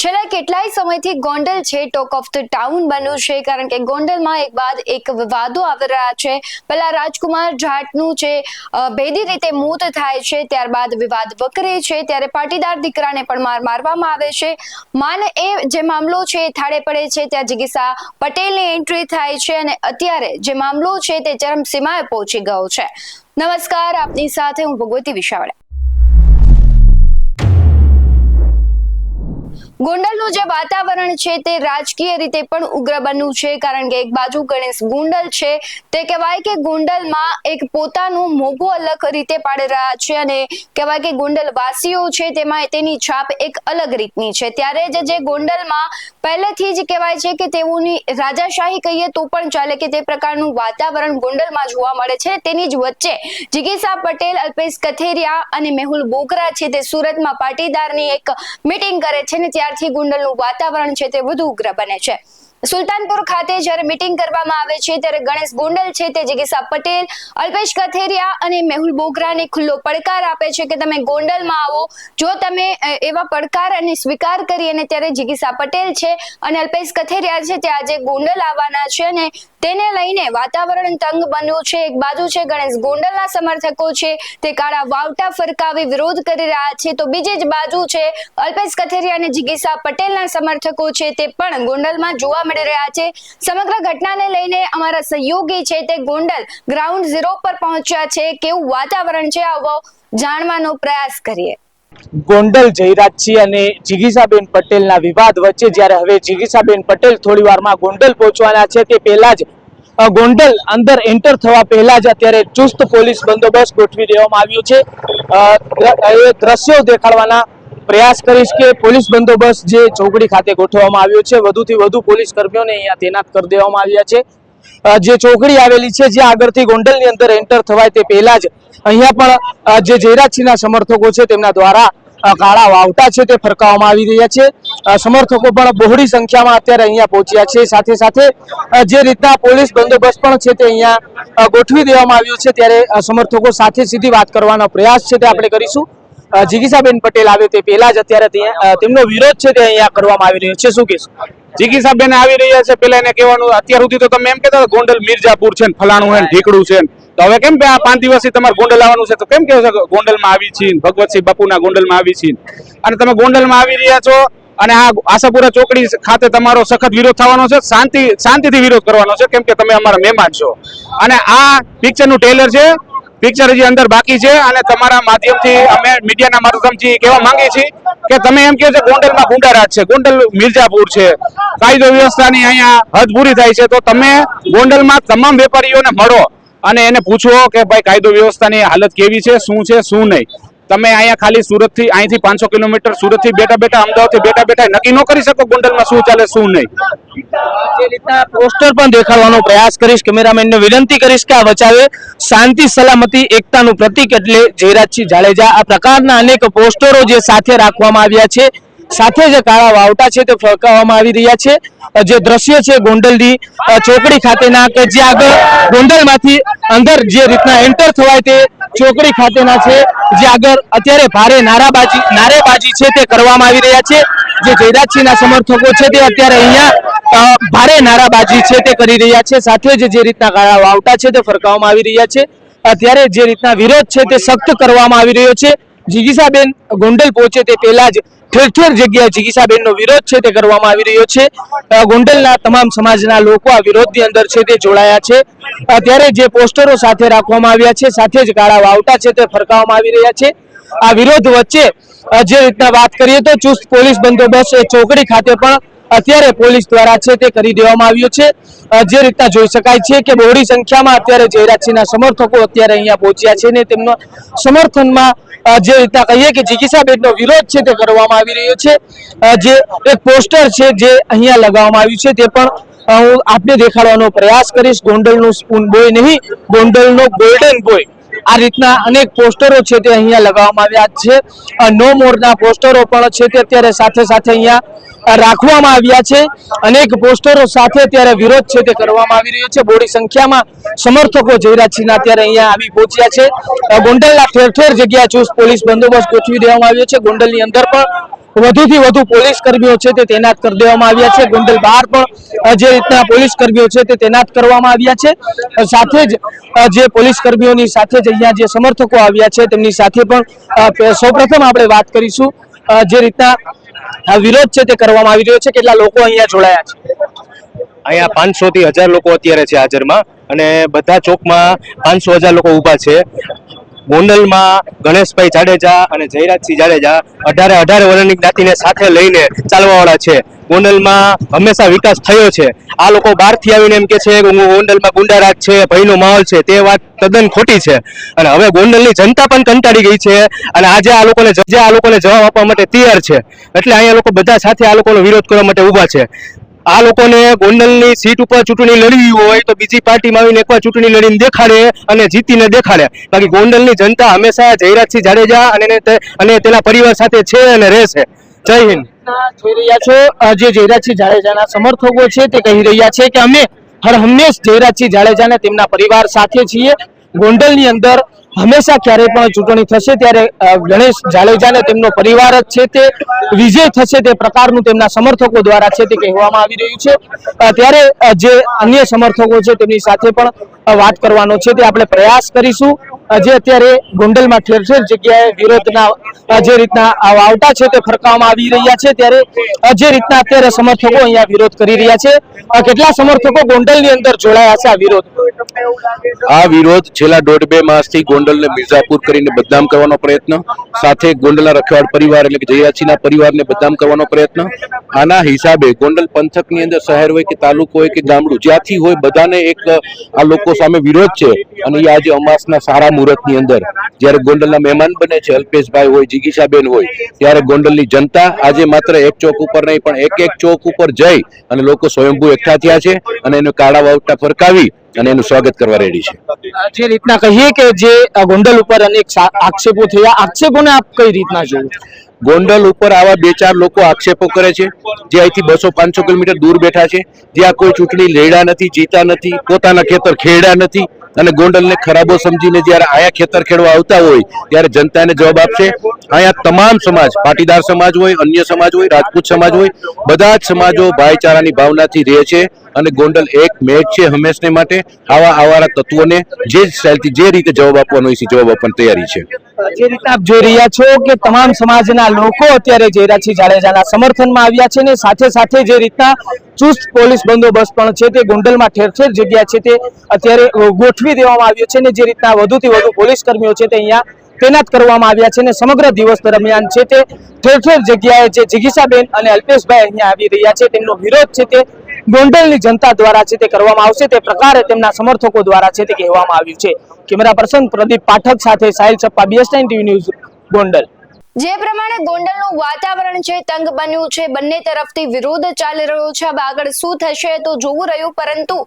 છેલ્લા કેટલાય સમયથી ગોંડલ છે ટોક ઓફ ધ ટાઉન બન્યું છે, કારણ કે ગોંડલમાં એક બાદ એક વિવાદો આવી રહ્યા છે. પહેલા રાજકુમાર જાટનું જે ભેદી રીતે મોત થાય છે, ત્યારબાદ વિવાદ વકરે છે, ત્યારે પાટીદાર દીકરાને પણ માર મારવામાં આવે છે. માન એ જે મામલો છે એ થાળે પડે છે, ત્યાં જિગીસા પટેલની એન્ટ્રી થાય છે અને અત્યારે જે મામલો છે તે ચરમસીમાએ પહોંચી ગયો છે. નમસ્કાર, આપની સાથે હું ભગવતી વિશાવડા ગોંડલનું જે વાતાવરણ છે તે રાજકીય રીતે પણ ઉગ્ર બન્યું છે, કારણ કે એક બાજુ ગણેશ ગોંડલ છે. તે કહેવાય કે ગોંડલમાં એક પોતાનું મોભું અલગ રીતે પાડી રહ્યા છે અને કહેવાય કે ગોંડલ વાસીઓ છે તેમાં તેની છાપ એક અલગ રીતની છે. ત્યારે જ જે ગોંડલમાં પહેલેથી જ કહેવાય છે કે તેઓની રાજાશાહી કહીએ તો પણ ચાલે કે તે પ્રકારનું વાતાવરણ ગોંડલમાં જોવા મળે છે. તેની જ વચ્ચે જિગીસા પટેલ, અલ્પેશ કથેરિયા અને મેહુલ બોકરા છે તે સુરતમાં પાટીદારની એક મીટિંગ કરે છે ને ત્યારથી ગુંડલનું વાતાવરણ છે તે વધુ ઉગ્ર બને છે. સુલતાનપુર ખાતે જ્યારે મીટિંગ કરવામાં આવે છે, ત્યારે ગણેશ ગોંડલ છે તે જિગીસા પટેલ, અલ્પેશ કથેરિયા અને મેહુલ બોગરાને ખુલ્લો પડકાર આપે છે કે તમે ગોંડલમાં આવો. જો તમે એવા પડકાર અને સ્વીકાર કરી અને ત્યારે જિગીસા પટેલ છે અને અલ્પેશ કથેરિયા છે તે આજે ગોંડલ આવવાના છે અને તેને લઈને વાતાવરણ તંગ બન્યું છે. એક બાજુ છે ગણેશ ગોંડલના સમર્થકો છે, તે કાળા વાવટા ફરકાવી વિરોધ કરી રહ્યા છે. તો બીજી જ બાજુ છે અલ્પેશ કથેરિયા અને જિગીસા પટેલના સમર્થકો છે તે પણ ગોંડલમાં જોવા મળી રહ્યા છે. સમગ્ર ઘટનાને લઈને અમારા સહયોગી છે તે ગોંડલ ગ્રાઉન્ડ ઝીરો પર પહોંચ્યા છે. કેવું વાતાવરણ છે આવો જાણવાનો પ્રયાસ કરીએ. ગોંડલ જયરાજસિંહ અને જીગીસાબેન પટેલના વિવાદ વચ્ચે જ્યારે હવે જીગીસાબેન પટેલ થોડી વારમાં ગોંડલ પહોંચવાના છે તે પહેલા જ ગોંડલ અંદર એન્ટર થવા પહેલા જ અત્યારે ચુસ્ત પોલીસ બંદોબસ્ત ગોઠવી દેવામાં આવ્યો છે. એ દ્રશ્યો દેખાડવાના પ્રયાસ કરીશ કે પોલીસ બંદોબસ્ત જે ચોકડી ખાતે ગોઠવવામાં આવ્યો છે, વધુથી વધુ પોલીસ કર્મીઓને અહીંયા તૈનાત કરી દેવામાં આવ્યા છે. જે ચોકડી આવેલી છે, જે આગળથી ગોંડલની અંદર એન્ટર થવાય તે પહેલા જ અહીંયા પણ જે જયરાજસિંહના સમર્થકો છે, તેમના દ્વારા કાળા વાવટા છે, તે ફરકાવવામાં આવી રહ્યા છે. સમર્થકો પણ બહોળી સંખ્યામાં અત્યારે અહીંયા પહોંચ્યા છે. સાથે સાથે જે રીતના પોલીસ બંદોબસ્ત પણ છે, તે અહીંયા ગોઠવી દેવામાં આવ્યો છે, ત્યારે સમર્થકો સાથે સીધી વાત કરવાનો પ્રયાસ છે, તે આપણે કરીશું. જિગીસાબેન પટેલ આવે તે પહેલા જ અત્યારે ત્યાં, તેમનો વિરોધ છે તે અહીંયા કરવામાં આવી રહ્યો છે. શું કહેશો? જીગીસાબેન આવી રહ્યા છે. પેલા એને કહેવાનું અત્યાર સુધી તો તમે એમ કહેતા હતા ગોંડલ મિર્જાપુર છે ફલાણું છે ને ઢીકડું છે તો હવે કેમ કે આ પાંચ દિવસથી તમારે ગોંડલ આવવાનું છે તો કેમ કહો છો ગોંડલમાં આવી છીએ ભગવતસિંહ બાપુના ગોંડલમાં આવી છીએ અને તમે ગોંડલમાં આવી રહ્યા છો અને આ આશાપુરા ચોકડી ખાતે તમારો સખત વિરોધ થવાનો છે શાંતિ શાંતિથી વિરોધ કરવાનો છે કેમ કે તમે અમારા મહેમાન છો. અને આ પિક્ચરનું ટેલર છે પિક્ચર હજી અંદર બાકી છે અને તમારા માધ્યમથી અમે મીડિયાના માધ્યમથી કહેવા માંગીએ છીએ કે તમે એમ કહો છો ગોંડલમાં ગુંડારાજ છે, ગોંડલ મિર્જાપુર છે. કાયદો વ્યવસ્થાની અહીંયા હદ પૂરી થાય છે. તો તમે ગોંડલમાં તમામ વેપારીઓને મળો અને એને પૂછો કે ભાઈ કાયદો વ્યવસ્થાની હાલત કેવી છે, શું છે, શું નહીં. તમે અહીંયા ખાલી સુરતથી અહીંથી પાંચસો કિલોમીટર સુરતથી બેઠા બેઠા, અમદાવાદથી બેઠા બેઠા નક્કી ન કરી શકો ગોંડલમાં શું ચાલે, શું નહીં. રીતના પોસ્ટર પણ દેખાડવાનો પ્રયાસ કરીશ, કેમેરામેનને વિનંતી કરીશ કે આ બચાવે શાંતિ, સલામતી, એકતાનું પ્રતીક એટલે જયરાજસિંહ જાડેજા. આ પ્રકારના અનેક પોસ્ટરો જે સાથે રાખવામાં આવ્યા છે સાથે જે કાળા વાવટા છે તે ફરકાવવામાં આવી રહ્યા છે. જે દ્રશ્ય છે ગોંડલની ચોકડી ખાતેના કે જે આગળ ગોંડલમાંથી અંદર જે રીતના એન્ટર થવાય તે ચોકડી ખાતેના છે. જે આગળ અત્યારે ભારે નારાબાજી, નારેબાજી છે તે કરવામાં આવી રહ્યા છે. જે જયરાજસિંહના સમર્થકો છે તે અત્યારે અહીંયા ભારે નારાબાજી છે તે કરી રહ્યા છે. સાથે જ જે રીતના કાળા વાવટા છે તે ફરકાવવામાં આવી રહ્યા છે. અત્યારે જે રીતના વિરોધ છે તે સખ્ત કરવામાં આવી રહ્યો છે. જીગીસાબેન ગોંડલ પહોંચે તે પહેલા જ ઠેર ઠેર જગ્યાએ જિગીસાબેનનો વિરોધ છે તે કરવામાં આવી રહ્યો છે. ગોંડલના તમામ સમાજના લોકો આ વિરોધની અંદર છે તે જોડાયા છે. અત્યારે જે પોસ્ટરો સાથે રાખવામાં આવ્યા છે, સાથે જ કાળા વાવટા છે તે ફરકાવવામાં આવી રહ્યા છે. આ વિરોધ વચ્ચે જે રીતના વાત કરીએ તો ચુસ્ત પોલીસ બંદોબસ્ત ચોકડી ખાતે પણ અત્યારે પોલીસ દ્વારા છે તે કરી દેવામાં આવ્યું છે. જે રીતના જોઈ શકાય છે કે બહોળી સંખ્યામાં અત્યારે જયરાજસિંહના સમર્થકો અત્યારે અહીંયા પહોંચ્યા છે ને તેમના સમર્થનમાં જે રીતના કહીએ કે જિગીસાબેનનો વિરોધ છે તે કરવામાં આવી રહ્યો છે. જે એક પોસ્ટર છે જે અહીંયા લગાવવામાં આવ્યું છે તે પણ હું આપને દેખાડવાનો પ્રયાસ કરીશ. ગોંડલનું સ્પૂન બોય નહીં, ગોંડલનો ગોલ્ડન બોય આ રીતના અનેક પોસ્ટરો છે તે અહીંયા લગાવવામાં આવ્યા છે. નો મોરના પોસ્ટરો પણ છે તે અત્યારે સાથે સાથે અહીંયા રાખવામાં આવ્યા છે. અનેક પોસ્ટરો સાથે અત્યારે વિરોધ છે તે કરવામાં આવી રહ્યો છે. બોડી સંખ્યામાં સમર્થકો જયરાજસિંહના અત્યારે અહીંયા આવી પહોંચ્યા છે. ગોંડલના ઠેર ઠેર જગ્યા ચુસ્ત પોલીસ બંદોબસ્ત ગોઠવી દેવામાં આવ્યો છે. ગોંડલની અંદર પણ વધુથી વધુ પોલીસ કર્મીઓ છે તે તૈનાત કરી દેવામાં આવ્યા છે. ગોંડલ બહાર પણ જે રીતના પોલીસ કર્મીઓ છે તે તૈનાત કરવામાં આવ્યા છે. સાથે જ જે પોલીસ કર્મીઓની સાથે જ અહીંયા જે સમર્થકો આવ્યા છે તેમની સાથે પણ સૌપ્રથમ આપણે વાત કરીશું જે રીતના વિરોધ છે તે કરવામાં આવી રહ્યો છે. કેટલા લોકો અહીંયા જોડાયા છે? અહીંયા પાંચસો થી હજાર લોકો અત્યારે છે હાજરમાં અને બધા ચોકમાં પાંચસો હજાર લોકો ઊભા છે. ગોંડલમાં ગણેશભાઈ જાડેજા અને જયરાજસિંહ જાડેજા અઢારે અઢારે વર્ષની જ્ઞાતિને સાથે લઈને ચાલવાવાળા છે. ગોંડલમાં હંમેશા વિકાસ થયો છે. આ લોકો બહારથી આવીને એમ કે છે કે ગોંડલમાં ગુંડારાજ છે, ભયનો માહોલ છે, તે વાત તદ્દન ખોટી છે. અને હવે ગોંડલની જનતા પણ કંટાળી ગઈ છે અને આજે આ લોકોને જે આ લોકોને જવાબ આપવા માટે તૈયાર છે. એટલે અહીંયા લોકો બધા સાથે આ લોકોનો વિરોધ કરવા માટે ઊભા છે. આ લોકોને ગોંડલની સીટ ઉપર ચૂંટણી લડવી હોય તો બીજી પાર્ટીમાં આવીને એકવાર ચૂંટણી લડીને દેખાડે અને જીતીને દેખાડે. બાકી ગોંડલની જનતા હંમેશા જયરાજસિંહ જાડેજા અને અને તેના પરિવાર સાથે છે અને રહેશે. જય હિન્દ. જોઈ રહ્યા છો જે જયરાજસિંહ જાડેજાના સમર્થકો છે તે કહી રહ્યા છે કે અમે હર હંમેશ જયરાજસિંહ જાડેજાને તેમના પરિવાર સાથે છીએ. ગોંડલની અંદર હંમેશા ક્યારે પણ ચૂંટણી થશે ત્યારે ગણેશ જાડેજાને તેમનો પરિવાર જ છે તે, વિજય થશે તે પ્રકારનું તેમના સમર્થકો દ્વારા છે તે કહેવામાં આવી રહ્યું છે. ત્યારે જે અન્ય સમર્થકો છે તેમની સાથે પણ વાત કરવાનો છે તે આપણે પ્રયાસ કરીશું. જે અત્યારે ગોંડલમાં ઠેર જગ્યાએ વિરોધના જે રીતના વાવટા છે તે ફરકાવવામાં આવી રહ્યા છે. ત્યારે જે રીતના અત્યારે સમર્થકો અહીંયા વિરોધ કરી રહ્યા છે કેટલા સમર્થકો ગોંડલની અંદર જોડાયા છે આ વિરોધ? આ વિરોધ છેલ્લા દોઢ બે માસથી ગોંડલને મિર્ઝાપુર કરીને બદનામ કરવાનો પ્રયત્ન, સાથે ગોંડલના રખવાડ પરિવાર એટલે કે જયાચીના પરિવારને બદનામ કરવાનો પ્રયત્ન. આના હિસાબે ગોંડલ પંથકની અંદર શહેર હોય કે તાલુકો હોય કે ગામડું, જ્યાંથી હોય બધાને એક આ લોકો સામે વિરોધ છે અને આજે અમાસના સારા મુહૂર્તની અંદર જ્યારે ગોંડલના મહેમાન બને છે, અલ્પેશભાઈ હોય, જિગીશાબેન હોય, ત્યારે ગોંડલની જનતા આજે માત્ર એક ચોક ઉપર નહીં, પણ એક એક ચોક ઉપર જઈ અને લોકો સ્વયંભૂ એકઠા થયા છે અને એને કાળા વાવટા ફરકાવી અને એનું સ્વાગત કરવા રેડી છે. જે રીતના કહીએ કે જે ગોંડલ ઉપર અનેક આક્ષેપો થયા, આક્ષેપોને આપ કઈ રીતના જોવો ગોંડલ ઉપર આવા બે ચાર લોકો આક્ષેપો કરે છે. જે અહીંથી બસો પાંચસો કિલોમીટર દૂર બેઠા છે. જ્યાં કોઈ ચૂંટણી લેડા નથી, જીતા નથી, પોતાના ખેતર ખેડ્યા નથી અને ગોંડલને ખરાબો સમજીને જ્યારે આયા ખેતર ખેડવા આવતા હોય, ત્યારે જનતાને જવાબ આપશે. અહીંયા તમામ સમાજ, પાટીદાર સમાજ હોય, અન્ય સમાજ હોય, રાજપૂત સમાજ હોય, બધા જ સમાજો ભાઈચારાની ભાવનાથી રહે છે અને ગોંડલ એક મેચ છે હંમેશને માટે. આવા આવારા તત્વોને જે સ્ટાઇલથી જે રીતે જવાબ આપવાનો છે જવાબ આપવાની તૈયારી છે. જે રીતે આપ જોઈ રહ્યા છો કે તમામ સમાજના લોકો અત્યારે જયરાજસિંહ જાડેજાના સમર્થનમાં આવ્યા છે ને સાથે સાથે જે રીતના ચુસ્ત પોલીસ બંદોબસ્ત પણ છે તે ગોંડલમાં ઠેર ઠેર જગ્યા છે તે અત્યારે ગોઠવી દેવામાં આવ્યો છે ને જે રીતના વધુથી વધુ પોલીસ કર્મીઓ છે તે અહીંયા તૈનાત કરવામાં આવ્યા છે ને સમગ્ર દિવસ દરમિયાન છે તે ઠેર ઠેર જગ્યાએ જે જિગીસાબેન અને અલ્પેશભાઈ અહીંયા આવી રહ્યા છે તેમનો વિરોધ છે તે ગોંડલની જનતા દ્વારા છે તે કરવામાં આવશે તે પ્રકારે તેમના સમર્થકો દ્વારા છે તે કહેવામાં આવ્યું છે. કેમેરા પર્સન પ્રદીપ પાઠક સાથે Sahil Chhappa B S TV news, Gondal. જે પ્રમાણે ગોંડલનું વાતાવરણ છે, તંગ બન્યું છે, બંને તરફથી વિરોધ ચાલી રહ્યો છે. આગળ શું થશે તો જોવું રહ્યું, પરંતુ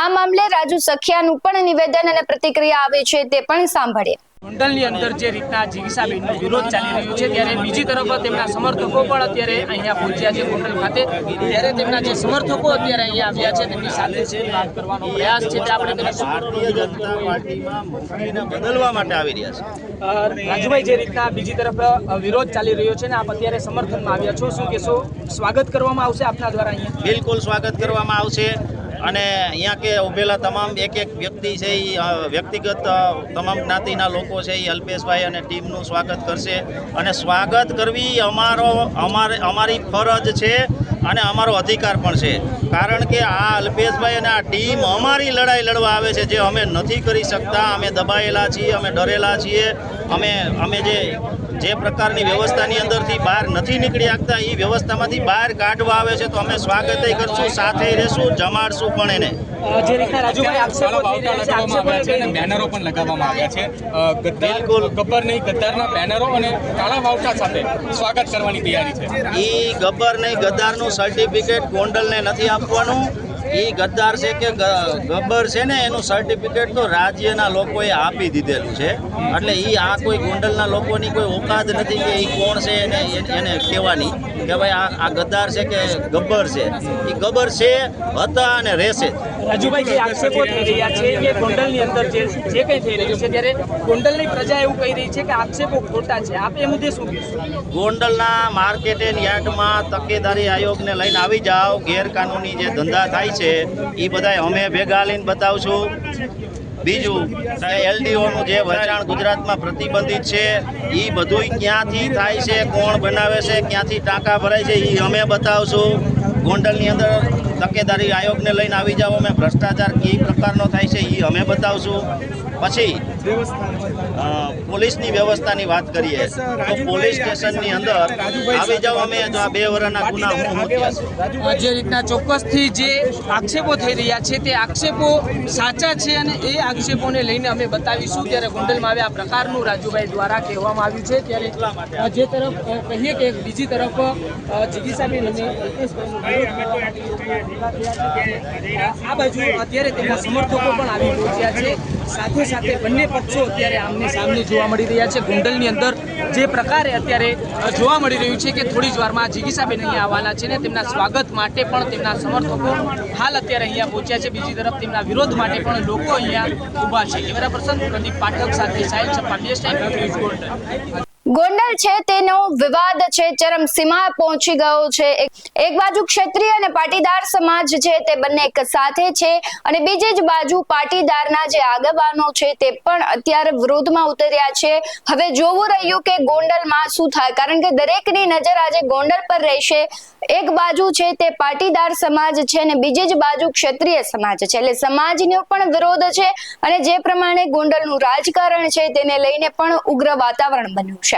આ મામલે રાજુ સખિયાનું પણ નિવેદન અને પ્રતિક્રિયા આવે છે તે પણ સાંભળીએ. ગોંડલની અંદર જે રીતના જીગીસાબેનનો વિરોધ ચાલી રહ્યો છે ત્યારે બીજી તરફ તેમના સમર્થકો પણ અત્યારે અહીંયા પહોંચ્યા છે ગોંડલ ખાતે. ત્યારે તેમના જે સમર્થકો અત્યારે અહીંયા આવ્યા છે તેમની સાથે છે વાત કરવાનો પ્રયાસ છે તે આપણે કરીશું ભારતીય જનતા પાર્ટીમાં બદલવા માટે આવી રહ્યા છે. રાજુભાઈ જે રીતના બીજી તરફ વિરોધ ચાલી રહ્યો છે ને આપ અત્યારે સમર્થનમાં આવ્યા છો શું કહેશો? સ્વાગત કરવામાં આવશે આપના દ્વારા અહીંયા? બિલકુલ સ્વાગત કરવામાં આવશે. અને અહીંયા કે ઉભેલા તમામ એક એક વ્યક્તિ છે એ વ્યક્તિગત તમામ જ્ઞાતિના લોકો છે એ અલ્પેશભાઈ અને ટીમનું સ્વાગત કરશે. અને સ્વાગત કરવી અમારો, અમારે, અમારી ફરજ છે અને અમારો અધિકાર પણ છે. કારણ કે આ અલ્પેશભાઈ અને આ ટીમ અમારી લડાઈ લડવા આવે છે, જે અમે નથી કરી શકતા. અમે દબાયેલા છીએ, અમે ડરેલા છીએ. અમે અમે જે જે પ્રકારની વ્યવસ્થાની અંદરથી બહાર નથી નીકળી શકતા એ વ્યવસ્થામાંથી બહાર કાઢવા આવે છે તો અમે સ્વાગત કરશું સાથે રહેશું જમાડશું પણ એને. બિલકુલ. ગબ્બર નહીં ગદ્દારના બેનરો અને કાળા વાવટા સાથે સ્વાગત કરવાની તૈયારી છે. એ ગબ્બર નહીં ગદ્દારનું સર્ટિફિકેટ ગોંડલને નથી આપવાનું. એ ગદ્દાર છે કે ગબ્બર છે ને, એનું સર્ટિફિકેટ તો રાજ્યના લોકોએ આપી દીધેલું છે. એટલે એ આ કોઈ ગોંડલના લોકોની કોઈ ઓકાત નથી કે એ કોણ છે એને એને કહેવાની કે ભાઈ આ આ ગદ્દાર છે કે ગબ્બર છે. એ ગબ્બર છે, હતા અને રહેશે. રાજુભાઈ, જે આક્ષેપો થઈ રહ્યા છે કે ગોંડલની અંદર જે જે કંઈ થઈ રહ્યું છે, ત્યારે ગોંડલની પ્રજા એવું કહી રહી છે કે આક્ષેપો ખોટા છે. આપ એ મુદ્દે શું કહેશો? ગોંડલના માર્કેટિંગ યાર્ડમાં તકેદારી આયોગને લઈને આવી જાઓ. ગેરકાનૂની જે ધંધા થાય છે, એ બધાય અમે ભેગા લઈને બતાવશું. બીજું એલડીઓનું જે વેચાણ ગુજરાતમાં પ્રતિબંધિત છે, એ બધુંય ક્યાંથી થાય છે, કોણ બનાવે છે, ક્યાંથી ટાંકા ભરાય છે, એ અમે બતાવશું. ગોંડલની અંદર તકેદારી આયોગને લઈને આવી જાઓ અમે ભ્રષ્ટાચાર કઈ પ્રકારનો થાય છે એ અમે બતાવશું. પછી પોલીસની વ્યવસ્થાની વાત કરીએ તો પોલીસ સ્ટેશનની અંદર આવી જાઓ અમે જો આ બે વર્ષના ગુના હું જે રીતના ચોક્કસથી જે આક્ષેપો થઈ રહ્યા છે તે આક્ષેપો સાચા છે અને એ આક્ષેપોને લઈને અમે બતાવીશું. ત્યારે ગોંડલમાં હવે આ પ્રકારનું રાજુભાઈ દ્વારા કહેવામાં આવ્યું છે. ત્યારે જે તરફ કહીએ કે બીજી તરફ જિગીસાબેન અને આ બાજુ અત્યારે તેમના સમર્થકો પણ આવી પહોંચ્યા છે. સાથે સાથે બંને પક્ષો અત્યારે આમને સામને જોવા મળી રહ્યા છે. ગોંડલની અંદર જે પ્રકારે અત્યારે જોવા મળી રહ્યું છે કે થોડી જ વારમાં જીગીસાબેન અહીંયા આવવાના છે ને તેમના સ્વાગત માટે પણ તેમના સમર્થકો હાલ અત્યારે અહીંયા પહોંચ્યા છે. બીજી તરફ તેમના વિરોધ માટે પણ લોકો અહીંયા ઊભા છે. કેમેરા પર્સન પ્રદીપ પાઠક સાથે Sahil Chhappa. Time news golden Gondal છે તેનો વિવાદ છે ચરમસીમા પહોંચી ગયો છે. એક બાજુ ક્ષત્રિય અને પાટીદાર સમાજ છે, તે બંને એક સાથે છે અને બીજી જ બાજુ પાટીદારના જે આગેવાનો છે, તે પણ અત્યારે વિરોધમાં ઉતર્યા છે. હવે જોવું રહ્યું કે ગોંડલમાં શું થાય, કારણ કે દરેકની નજર આજે ગોંડલ પર રહેશે. એક બાજુ છે તે પાટીદાર સમાજ છે અને બીજી જ બાજુ ક્ષત્રિય સમાજ છે. એટલે સમાજનો પણ વિરોધ છે અને જે પ્રમાણે ગોંડલનું રાજકારણ છે, તેને લઈને પણ ઉગ્ર વાતાવરણ બન્યું છે.